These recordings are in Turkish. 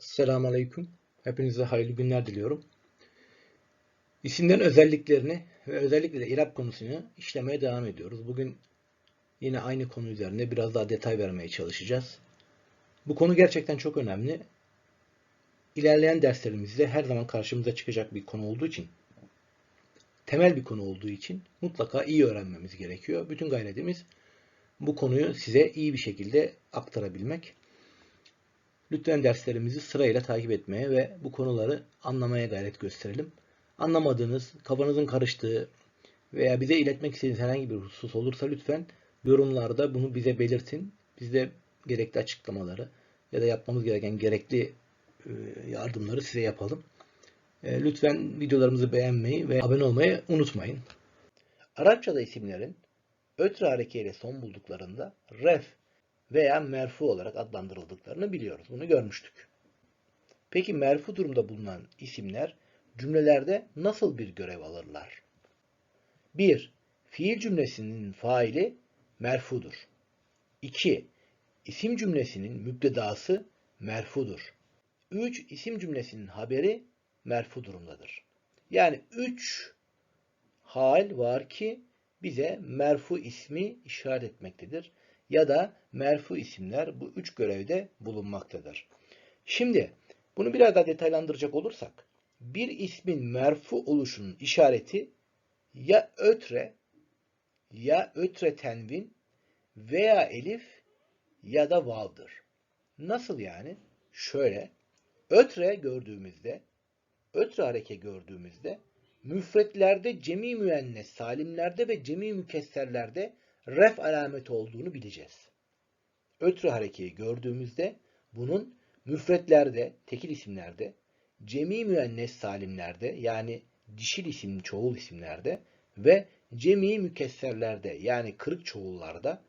Selamun Aleyküm. Hepinize hayırlı günler diliyorum. İsimlerin özelliklerini ve özellikle de İrab konusunu işlemeye devam ediyoruz. Bugün yine aynı konu üzerinde biraz daha detay vermeye çalışacağız. Bu konu gerçekten çok önemli. İlerleyen derslerimizde her zaman karşımıza çıkacak bir konu olduğu için, temel bir konu olduğu için mutlaka iyi öğrenmemiz gerekiyor. Bütün gayretimiz bu konuyu size iyi bir şekilde aktarabilmek. Lütfen derslerimizi sırayla takip etmeye ve bu konuları anlamaya gayret gösterelim. Anlamadığınız, kafanızın karıştığı veya bize iletmek istediğiniz herhangi bir husus olursa lütfen yorumlarda bunu bize belirtin. Biz de gerekli açıklamaları ya da yapmamız gereken gerekli e, yardımları size yapalım. E, Lütfen videolarımızı beğenmeyi ve abone olmayı unutmayın. Arapçada isimlerin ötre harekeyle son bulduklarında ref veya merfu olarak adlandırıldıklarını biliyoruz. Bunu görmüştük. Peki merfu durumda bulunan isimler cümlelerde nasıl bir görev alırlar? 1. Fiil cümlesinin faili merfudur. 2. İsim cümlesinin mübtedası merfudur. 3. İsim cümlesinin haberi merfu durumdadır. Yani 3 hal var ki bize merfu ismi işaret etmektedir ya da merfu isimler bu üç görevde bulunmaktadır. Şimdi bunu biraz daha detaylandıracak olursak bir ismin merfu oluşunun işareti ya ötre ya ötre tenvin veya elif ya da vav'dır. Nasıl yani? Şöyle ötre gördüğümüzde ötre hareke gördüğümüzde müfretlerde cemi müennes salimlerde ve cemi mükesserlerde ref alameti olduğunu bileceğiz. Ötrü harekeyi gördüğümüzde bunun müfretlerde, tekil isimlerde, cemi müennes salimlerde yani dişil isim çoğul isimlerde ve cemi mükesserlerde yani kırık çoğullarda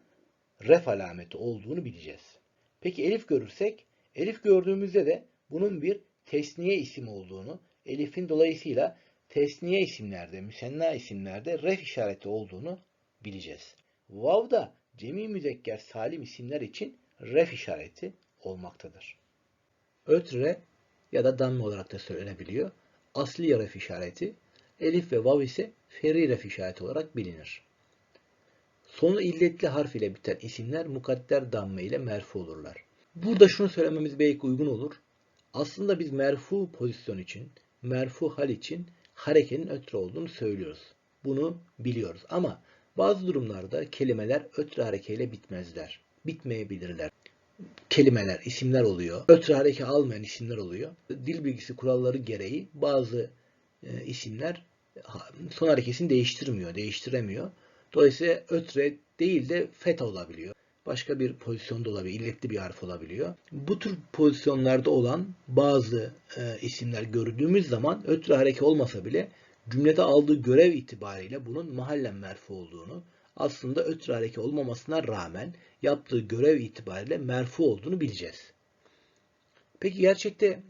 ref alameti olduğunu bileceğiz. Peki elif görürsek, elif gördüğümüzde de bunun bir tesniye isim olduğunu, elifin dolayısıyla tesniye isimlerde, müsenna isimlerde ref işareti olduğunu bileceğiz. Vav da cemi müzekker salim isimler için ref işareti olmaktadır. Ötre ya da damme olarak da söylenebiliyor. Asli ref işareti, elif ve vav ise feri ref işareti olarak bilinir. Sonu illetli harf ile biten isimler mukadder damme ile merfu olurlar. Burada şunu söylememiz belki uygun olur. Aslında biz merfu pozisyon için, merfu hal için harekenin ötre olduğunu söylüyoruz. Bunu biliyoruz ama bazı durumlarda kelimeler ötre harekeyle bitmezler. Bitmeyebilirler. Kelimeler, isimler oluyor. Ötre hareke almayan isimler oluyor. Dil bilgisi kuralları gereği bazı e, isimler son harekesini değiştirmiyor, değiştiremiyor. Dolayısıyla ötre değil de feta olabiliyor. Başka bir pozisyonda olabiliyor, illetli bir harf olabiliyor. Bu tür pozisyonlarda olan bazı e, isimler gördüğümüz zaman ötre hareke olmasa bile cümlede aldığı görev itibariyle bunun mahallen merfu olduğunu, aslında ötre hareke olmamasına rağmen yaptığı görev itibariyle merfu olduğunu bileceğiz. Peki gerçekte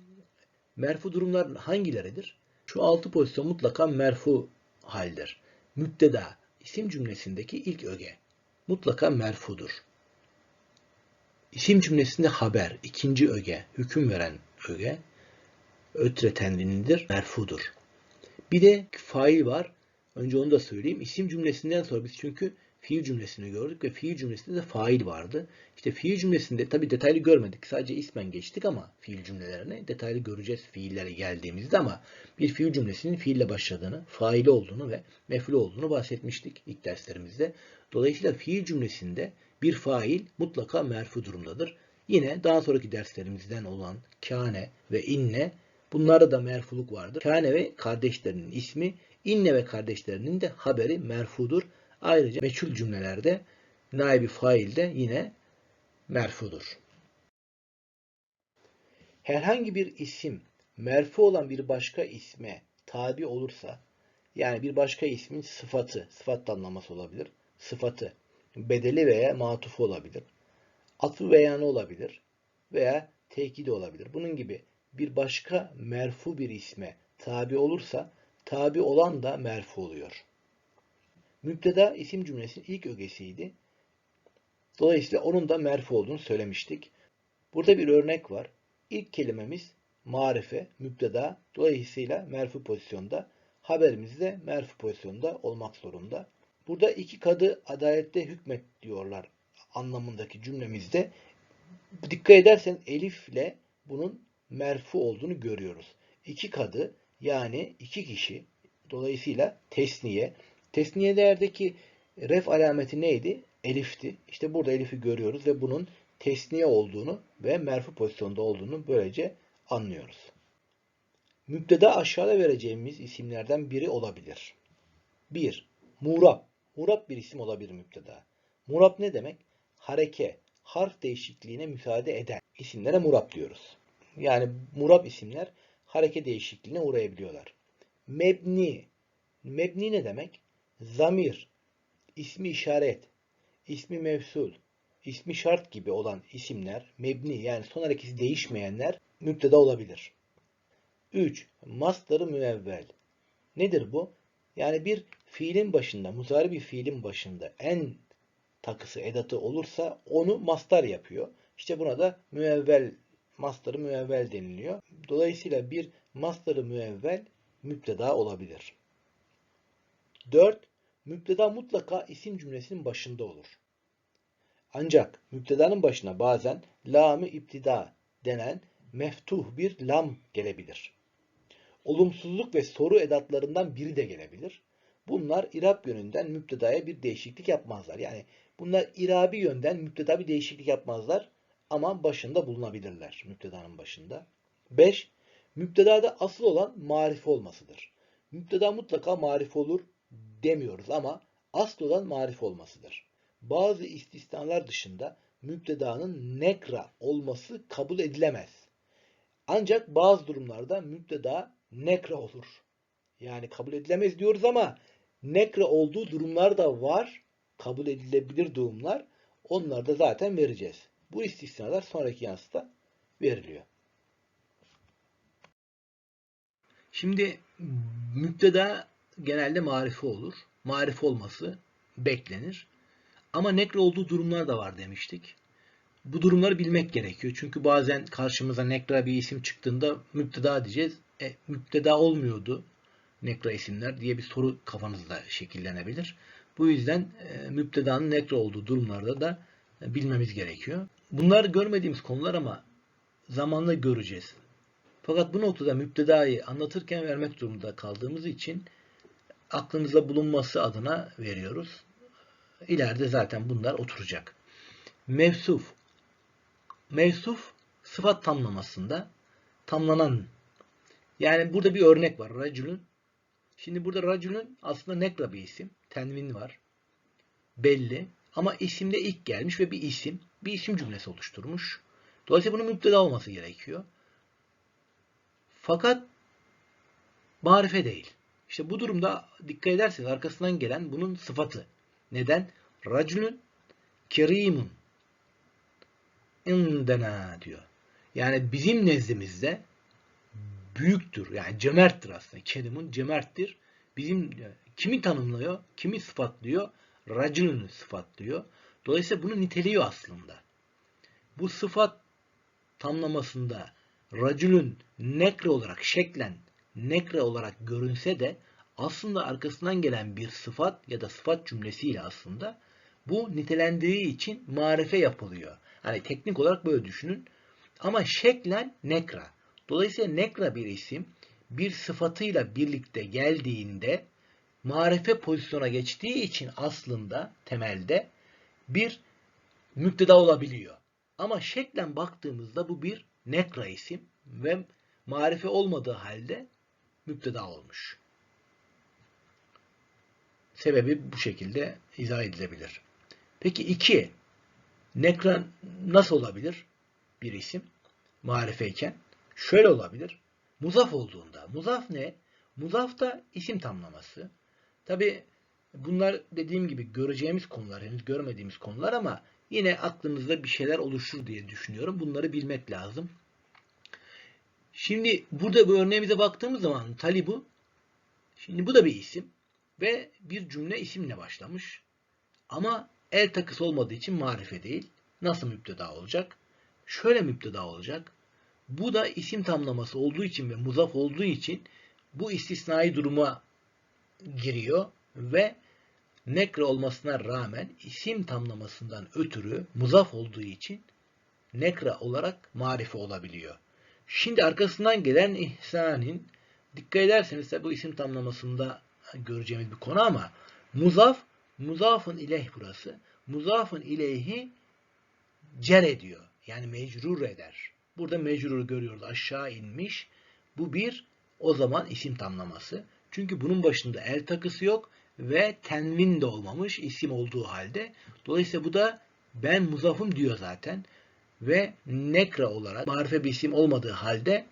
merfu durumlar hangileridir? Şu altı pozisyon mutlaka merfu haldir. Müpteda, isim cümlesindeki ilk öge mutlaka merfudur. İsim cümlesinde haber, ikinci öge, hüküm veren öge, ötre tenvinidir, merfudur. Bir de fail var. Önce onu da söyleyeyim. İsim cümlesinden sonra biz çünkü fiil cümlesini gördük ve fiil cümlesinde de fail vardı. İşte fiil cümlesinde tabi detaylı görmedik. Sadece ismen geçtik ama fiil cümlelerini detaylı göreceğiz fiillere geldiğimizde ama bir fiil cümlesinin fiille başladığını, faili olduğunu ve mef'ul olduğunu bahsetmiştik ilk derslerimizde. Dolayısıyla fiil cümlesinde bir fail mutlaka merfu durumdadır. Yine daha sonraki derslerimizden olan kâne ve inne Bunlarda da merfuluk vardır. Kâne ve kardeşlerinin ismi, inne ve kardeşlerinin de haberi merfudur. Ayrıca meçhul cümlelerde naibi fail de yine merfudur. Herhangi bir isim merfu olan bir başka isme tabi olursa, yani bir başka ismin sıfatı, sıfat anlaması olabilir, sıfatı, bedeli veya matufu olabilir, atı beyanı olabilir veya tekidi olabilir. Bunun gibi bir başka merfu bir isme tabi olursa tabi olan da merfu oluyor. Müpteda isim cümlesinin ilk ögesiydi. Dolayısıyla onun da merfu olduğunu söylemiştik. Burada bir örnek var. ilk kelimemiz marife, müpteda. Dolayısıyla merfu pozisyonda. Haberimiz de merfu pozisyonda olmak zorunda. Burada iki kadı adalette hükmet diyorlar anlamındaki cümlemizde. Dikkat edersen elifle bunun merfu olduğunu görüyoruz. İki kadı yani iki kişi dolayısıyla tesniye. Tesniye değerdeki ref alameti neydi? Elifti. İşte burada elifi görüyoruz ve bunun tesniye olduğunu ve merfu pozisyonda olduğunu böylece anlıyoruz. Müpteda aşağıda vereceğimiz isimlerden biri olabilir. 1. Murab. Murab bir isim olabilir müpteda. Murab ne demek? Hareke, harf değişikliğine müsaade eden isimlere murab diyoruz. Yani murab isimler hareke değişikliğine uğrayabiliyorlar. Mebni. Mebni ne demek? Zamir, ismi işaret, ismi mevsul, ismi şart gibi olan isimler, mebni yani son harekesi değişmeyenler müpteda olabilir. 3. Mastarı müevvel. Nedir bu? Yani bir fiilin başında, muzari bir fiilin başında en takısı, edatı olursa onu mastar yapıyor. İşte buna da müevvel, mastarı müevvel deniliyor. Dolayısıyla bir mastarı müevvel müpteda olabilir. 4. Müpteda mutlaka isim cümlesinin başında olur. Ancak müptedanın başına bazen lam-ı iptida denen meftuh bir lam gelebilir. Olumsuzluk ve soru edatlarından biri de gelebilir. Bunlar irab yönünden müptedaya bir değişiklik yapmazlar. Yani bunlar irabi yönden müpteda bir değişiklik yapmazlar ama başında bulunabilirler müptedanın başında. 5. Müptedada asıl olan marife olmasıdır. Müpteda mutlaka marife olur demiyoruz ama asıl olan marife olmasıdır. Bazı istisnalar dışında müptedanın nekra olması kabul edilemez. Ancak bazı durumlarda müpteda nekra olur. Yani kabul edilemez diyoruz ama nekra olduğu durumlar da var. Kabul edilebilir durumlar. Onları da zaten vereceğiz. Bu istisnalar sonraki yansıda veriliyor. Şimdi müpteda genelde marife olur. Marife olması beklenir. Ama nekre olduğu durumlar da var demiştik. Bu durumları bilmek gerekiyor. Çünkü bazen karşımıza nekra bir isim çıktığında müpteda diyeceğiz. E, müpteda olmuyordu nekra isimler diye bir soru kafanızda şekillenebilir. Bu yüzden e, müptedanın nekra olduğu durumlarda da e, bilmemiz gerekiyor. Bunlar görmediğimiz konular ama zamanla göreceğiz. Fakat bu noktada müptedayı anlatırken vermek durumunda kaldığımız için aklımızda bulunması adına veriyoruz. İleride zaten bunlar oturacak. Mevsuf. Mevsuf sıfat tamlamasında tamlanan. Yani burada bir örnek var. Racülün. Şimdi burada racülün aslında nekra bir isim. Tenvin var. Belli. Ama isimde ilk gelmiş ve bir isim. Bir isim cümlesi oluşturmuş. Dolayısıyla bunun müpteda olması gerekiyor. Fakat marife değil. İşte bu durumda dikkat ederseniz arkasından gelen bunun sıfatı. Neden? Racülün kerimun indena diyor. Yani bizim nezdimizde büyüktür. Yani cömerttir aslında. Kerimun cömerttir. Bizim kimi tanımlıyor? Kimi sıfatlıyor? Racülünü sıfatlıyor. Dolayısıyla bunu niteliyor aslında. Bu sıfat tamlamasında racülün nekre olarak şeklen nekre olarak görünse de aslında arkasından gelen bir sıfat ya da sıfat cümlesiyle aslında bu nitelendiği için marife yapılıyor. Hani teknik olarak böyle düşünün. Ama şeklen nekra. Dolayısıyla nekra bir isim bir sıfatıyla birlikte geldiğinde marife pozisyona geçtiği için aslında temelde bir müpteda olabiliyor. Ama şeklen baktığımızda bu bir nekra isim ve marife olmadığı halde müpteda olmuş. Sebebi bu şekilde izah edilebilir. Peki iki, nekra nasıl olabilir bir isim marifeyken? Şöyle olabilir. Muzaf olduğunda. Muzaf ne? Muzaf da isim tamlaması. Tabi bunlar dediğim gibi göreceğimiz konular, henüz görmediğimiz konular ama yine aklımızda bir şeyler oluşur diye düşünüyorum. Bunları bilmek lazım. Şimdi burada bu örneğimize baktığımız zaman talibu, şimdi bu da bir isim ve bir cümle isimle başlamış. Ama el takısı olmadığı için marife değil. Nasıl müpteda olacak? Şöyle müpteda olacak. Bu da isim tamlaması olduğu için ve muzaf olduğu için bu istisnai duruma giriyor ve nekre olmasına rağmen isim tamlamasından ötürü muzaf olduğu için nekra olarak marife olabiliyor. Şimdi arkasından gelen ihsanin dikkat ederseniz de bu isim tamlamasında göreceğimiz bir konu ama muzaf muzafın ileyh burası. Muzafın ileyhi cer ediyor. Yani mecrur eder. Burada mecruru görüyoruz. Aşağı inmiş. Bu bir o zaman isim tamlaması. Çünkü bunun başında el takısı yok ve tenvin de olmamış isim olduğu halde. Dolayısıyla bu da ben muzafım diyor zaten. Ve nekra olarak marife bir isim olmadığı halde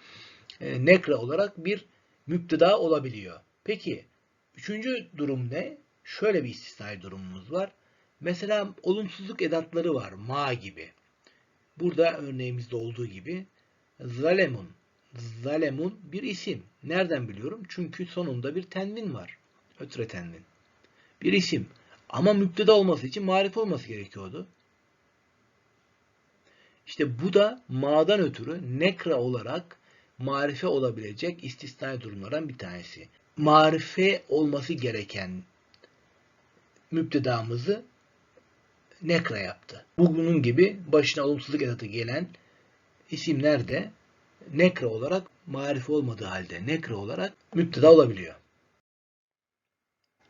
e, nekra olarak bir müpteda olabiliyor. Peki üçüncü durum ne? Şöyle bir istisnai durumumuz var. Mesela olumsuzluk edatları var. Ma gibi. Burada örneğimizde olduğu gibi zalemun. Zalemun bir isim. Nereden biliyorum? Çünkü sonunda bir tenvin var. Ötre tenvin. Bir isim. Ama müpteda olması için marife olması gerekiyordu. İşte bu da ma'dan ötürü nekra olarak marife olabilecek istisnai durumlardan bir tanesi. Marife olması gereken müptedamızı nekra yaptı. Bunun gibi başına olumsuzluk edatı gelen isimler de nekra olarak marife olmadığı halde nekra olarak müpteda olabiliyor.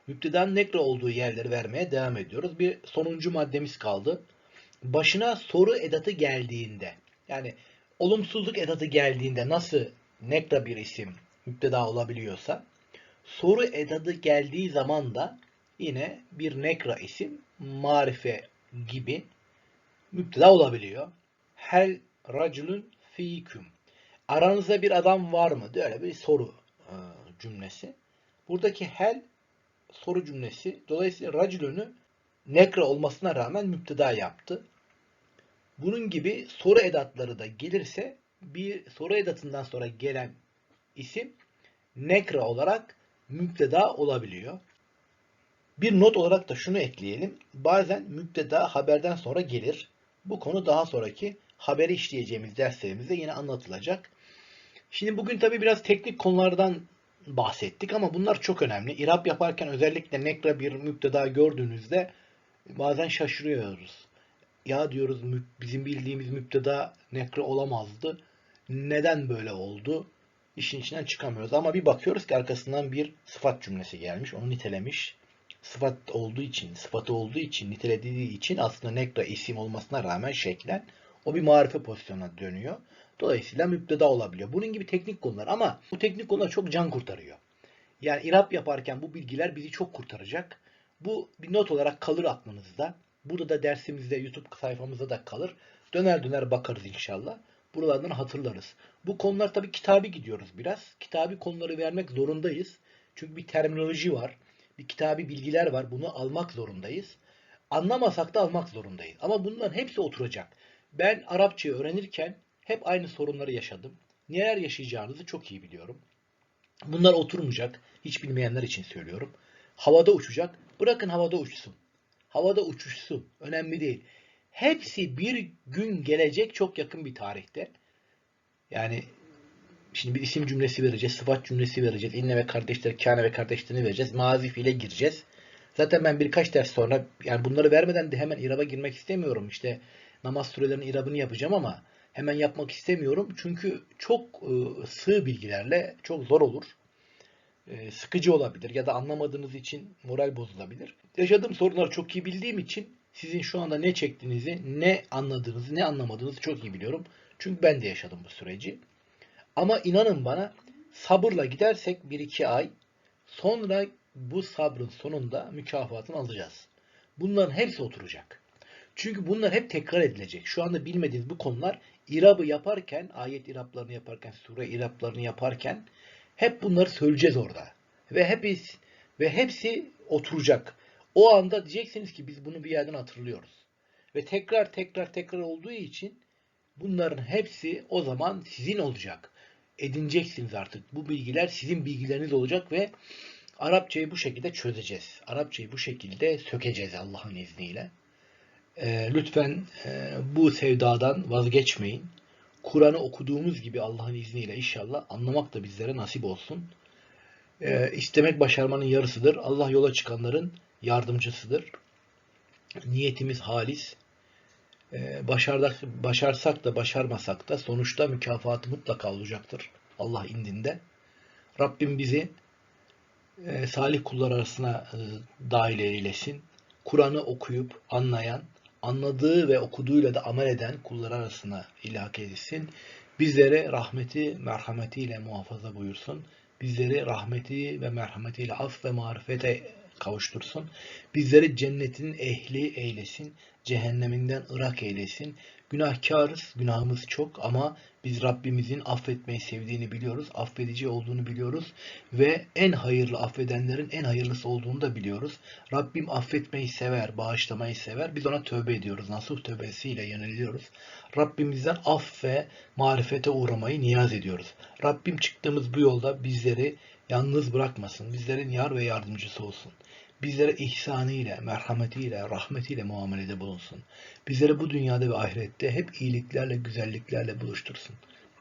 Müptedanın nekra olduğu yerleri vermeye devam ediyoruz. Bir sonuncu maddemiz kaldı. Başına soru edatı geldiğinde yani olumsuzluk edatı geldiğinde nasıl nekra bir isim müpteda olabiliyorsa soru edatı geldiği zaman da yine bir nekra isim marife gibi müpteda olabiliyor. Hel raculun fiküm. Aranızda bir adam var mı? Böyle bir soru e, cümlesi. Buradaki hel soru cümlesi. Dolayısıyla raculünü nekra olmasına rağmen müpteda yaptı. Bunun gibi soru edatları da gelirse bir soru edatından sonra gelen isim nekra olarak müpteda olabiliyor. Bir not olarak da şunu ekleyelim. Bazen müpteda haberden sonra gelir. Bu konu daha sonraki haberi işleyeceğimiz derslerimizde yine anlatılacak. Şimdi bugün tabi biraz teknik konulardan bahsettik ama bunlar çok önemli. İrab yaparken özellikle nekra bir müpteda gördüğünüzde bazen şaşırıyoruz. Ya diyoruz bizim bildiğimiz müpteda nekra olamazdı. Neden böyle oldu? İşin içinden çıkamıyoruz. Ama bir bakıyoruz ki arkasından bir sıfat cümlesi gelmiş. Onu nitelemiş sıfat olduğu için, sıfatı olduğu için, nitelediği için aslında nekra isim olmasına rağmen şeklen o bir marife pozisyonuna dönüyor. Dolayısıyla müpteda olabiliyor. Bunun gibi teknik konular ama bu teknik konular çok can kurtarıyor. Yani irap yaparken bu bilgiler bizi çok kurtaracak. Bu bir not olarak kalır aklınızda. Burada da dersimizde YouTube sayfamızda da kalır. Döner döner bakarız inşallah. Buralardan hatırlarız. Bu konular tabii kitabi gidiyoruz biraz. Kitabi konuları vermek zorundayız. Çünkü bir terminoloji var bir kitabi bilgiler var. Bunu almak zorundayız. Anlamasak da almak zorundayız. Ama bunların hepsi oturacak. Ben Arapçayı öğrenirken hep aynı sorunları yaşadım. Neler yaşayacağınızı çok iyi biliyorum. Bunlar oturmayacak. Hiç bilmeyenler için söylüyorum. Havada uçacak. Bırakın havada uçsun. Havada uçuşsun. Önemli değil. Hepsi bir gün gelecek çok yakın bir tarihte. Yani Şimdi bir isim cümlesi vereceğiz, sıfat cümlesi vereceğiz. İnne ve kardeşleri, kâne ve kardeşlerini vereceğiz. Mazi fiile gireceğiz. Zaten ben birkaç ders sonra yani bunları vermeden de hemen iraba girmek istemiyorum. İşte namaz sürelerinin irabını yapacağım ama hemen yapmak istemiyorum. Çünkü çok e, sığ bilgilerle çok zor olur. E, sıkıcı olabilir ya da anlamadığınız için moral bozulabilir. Yaşadığım sorunları çok iyi bildiğim için sizin şu anda ne çektiğinizi, ne anladığınızı, ne anlamadığınızı çok iyi biliyorum. Çünkü ben de yaşadım bu süreci. Ama inanın bana sabırla gidersek bir iki ay sonra bu sabrın sonunda mükafatını alacağız. Bunların hepsi oturacak. Çünkü bunlar hep tekrar edilecek. Şu anda bilmediğiniz bu konular irabı yaparken, ayet iraplarını yaparken, sure iraplarını yaparken hep bunları söyleyeceğiz orada. Ve hepsi ve hepsi oturacak. O anda diyeceksiniz ki biz bunu bir yerden hatırlıyoruz. Ve tekrar tekrar tekrar olduğu için bunların hepsi o zaman sizin olacak edineceksiniz artık. Bu bilgiler sizin bilgileriniz olacak ve Arapçayı bu şekilde çözeceğiz. Arapçayı bu şekilde sökeceğiz Allah'ın izniyle. E, lütfen e, bu sevdadan vazgeçmeyin. Kur'an'ı okuduğumuz gibi Allah'ın izniyle inşallah anlamak da bizlere nasip olsun. Ee, istemek başarmanın yarısıdır. Allah yola çıkanların yardımcısıdır. Niyetimiz halis. Ee, başardak, başarsak da başarmasak da sonuçta mükafatı mutlaka olacaktır Allah indinde. Rabbim bizi e, salih kullar arasına e, dahil eylesin. Kur'an'ı okuyup anlayan, anladığı ve okuduğuyla da amel eden kullar arasına ilhak etsin. Bizlere rahmeti, merhametiyle muhafaza buyursun. Bizleri rahmeti ve merhametiyle af ve marifete kavuştursun. Bizleri cennetin ehli eylesin. Cehenneminden ırak eylesin. Günahkarız, günahımız çok ama biz Rabbimizin affetmeyi sevdiğini biliyoruz. Affedici olduğunu biliyoruz. Ve en hayırlı affedenlerin en hayırlısı olduğunu da biliyoruz. Rabbim affetmeyi sever, bağışlamayı sever. Biz ona tövbe ediyoruz. Nasuh tövbesiyle yöneliyoruz. Rabbimizden af ve marifete uğramayı niyaz ediyoruz. Rabbim çıktığımız bu yolda bizleri yalnız bırakmasın. Bizlerin yar ve yardımcısı olsun. Bizlere ihsanıyla, merhametiyle, rahmetiyle muamelede bulunsun. Bizlere bu dünyada ve ahirette hep iyiliklerle, güzelliklerle buluştursun.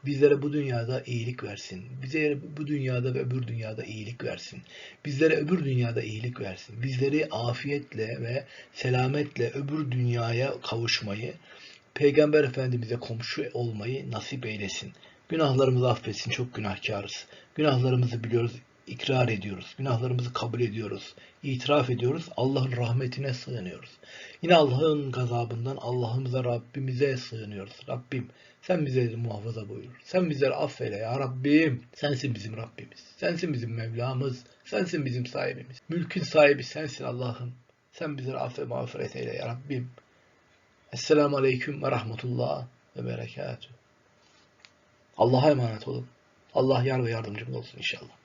Bizlere bu dünyada iyilik versin. Bize bu dünyada ve öbür dünyada iyilik versin. Bizlere öbür dünyada iyilik versin. Bizleri afiyetle ve selametle öbür dünyaya kavuşmayı, Peygamber Efendimiz'e komşu olmayı nasip eylesin. Günahlarımızı affetsin. Çok günahkarız. Günahlarımızı biliyoruz, ikrar ediyoruz. Günahlarımızı kabul ediyoruz. itiraf ediyoruz. Allah'ın rahmetine sığınıyoruz. Yine Allah'ın gazabından Allah'ımıza, Rabbimize sığınıyoruz. Rabbim sen bizleri muhafaza buyur. Sen bizleri affeyle ya Rabbim. Sensin bizim Rabbimiz. Sensin bizim Mevlamız. Sensin bizim sahibimiz. Mülkün sahibi sensin Allah'ım. Sen bizleri affe mağfiret eyle ya Rabbim. Esselamu Aleyküm ve Rahmetullah ve Berekatuhu. Allah'a emanet olun. Allah yar ve yardımcımız olsun inşallah.